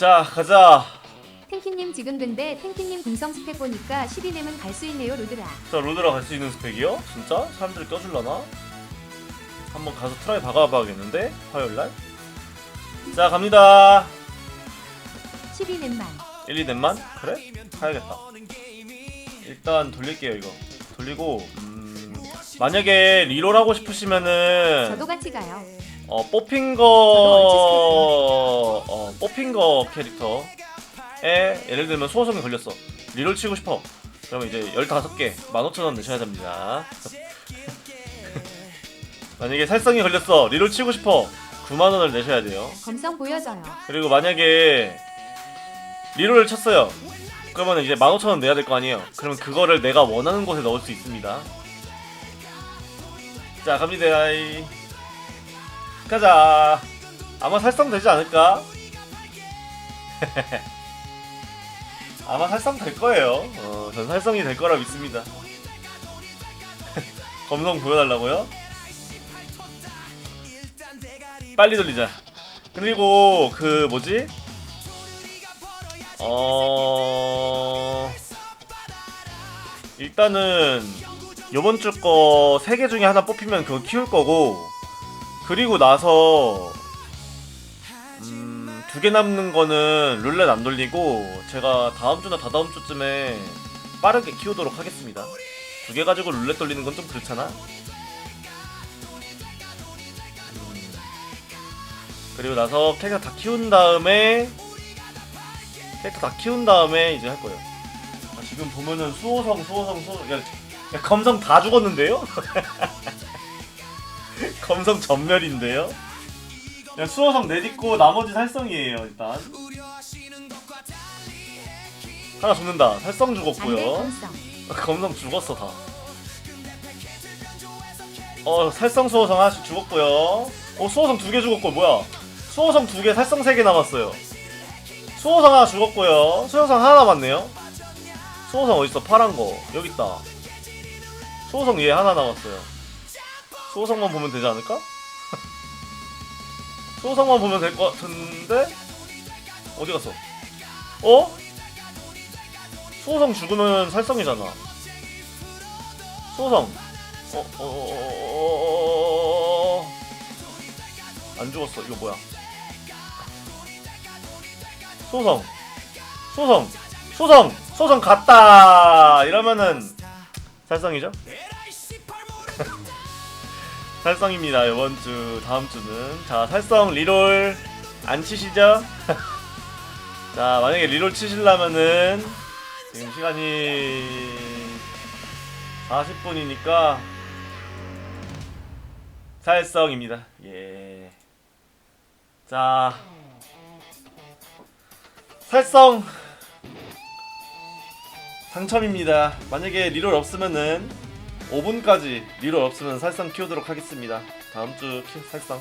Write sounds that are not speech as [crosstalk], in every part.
자 가자 탱키님 지금 근데 탱키님 궁성 스펙 보니까 12렘은 갈 수 있네요 로드라. 자 로드라 갈 수 있는 스펙이요? 진짜? 사람들이 껴줄라나? 한번 가서 트라이 박아봐야겠는데? 화요일날? 자 갑니다 12렘만. 1, 2넷만? 그래? 가야겠다 일단 돌릴게요 이거 돌리고 음, 만약에 리롤 하고 싶으시면은 저도 같이 가요. 어, 뽑힌 거, 어, 뽑힌 거 캐릭터에 예를 들면 수호성이 걸렸어. 리롤 치고 싶어. 그러면 이제 15개, 15,000원 내셔야 됩니다. [laughs] 만약에 살성이 걸렸어. 리롤 치고 싶어. 9만원을 내셔야 돼요. 검성 보여줘요. 그리고 만약에 리롤을 쳤어요. 그러면 이제 15,000원 내야 될 거 아니에요. 그러면 그거를 내가 원하는 곳에 넣을 수 있습니다. 자, 갑니다. 이. 가자. 아마 살성되지 않을까? [laughs] 아마 살성 될 거예요. 어, 전 살성이 될 거라 믿습니다. [laughs] 검성 보여달라고요? 빨리 돌리자. 그리고 그 뭐지? 어 일단은 요번 주거세개 중에 하나 뽑히면 그거 키울 거고 그리고 나서 음, 두 개 남는 거는 룰렛 안 돌리고 제가 다음 주나 다다음 주쯤에 빠르게 키우도록 하겠습니다. 두 개 가지고 룰렛 돌리는 건 좀 그렇잖아. 음, 그리고 나서 캐릭터 다 키운 다음에 캐릭터 다 키운 다음에 이제 할 거예요. 아, 지금 보면은 수호성, 수호성, 수호성, 야, 야, 검성 다 죽었는데요? [laughs] 검성 전멸인데요? 야, 수호성 내딛고 나머지 살성이에요 일단. 하나 죽는다. 살성 죽었고요. 검성. 검성 죽었어 다. 어 살성 수호성 하나씩 죽었고요. 어 수호성 두 개 죽었고 뭐야? 수호성 두 개, 살성 세 개 남았어요. 수호성 하나 죽었고요. 수호성 하나 남았네요. 수호성 어디 있어? 파란 거 여기 있다. 수호성 얘 하나 남았어요. 수호성만 보면 되지 않을까? 수호성만 보면 될 것 같은데 어디 갔어? 어? 수호성 죽으면 살성이잖아. 수호성. 어, 어, 어, 어, 어, 어, 어. 안 죽었어. 이거 뭐야? 수호성. 수호성. 수호성. 수호성 갔다. 이러면은 살성이죠? [laughs] 살성입니다. 이번 주, 다음 주는. 자, 살성 리롤 안 치시죠? [laughs] 자, 만약에 리롤 치시려면은 지금 시간이 40분이니까 살성입니다. 예. 자, 살성 당첨입니다. 만약에 리롤 없으면은 5분까지 리롤 없으면 살성 키우도록 하겠습니다. 다음 주 키, 살성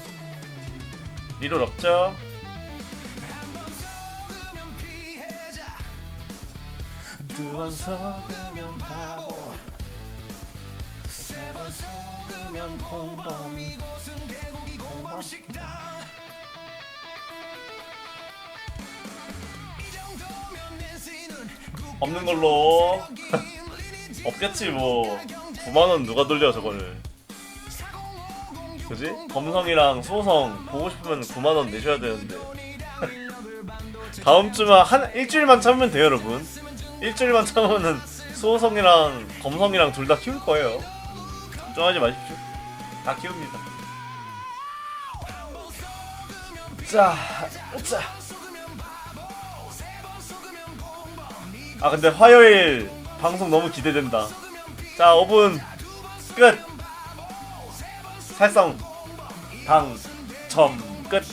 리롤 없죠? 두번 속으면 바보 세번 속으면 공범 없는 걸로 [laughs] [laughs] 없겠지 뭐 9만원 누가 돌려 저거를 그지? 검성이랑 소성 보고 싶으면 9만원 내셔야 되는데 [laughs] 다음 주만 한 일주일만 참으면 돼요 여러분 일주일만 참으면은 수호성이랑 검성이랑 둘 다 키울 거예요. 걱정하지 마십시오. 다 키웁니다. 자, 자. 아 근데 화요일 방송 너무 기대된다. 자, 5분 끝. 살성 당첨 끝.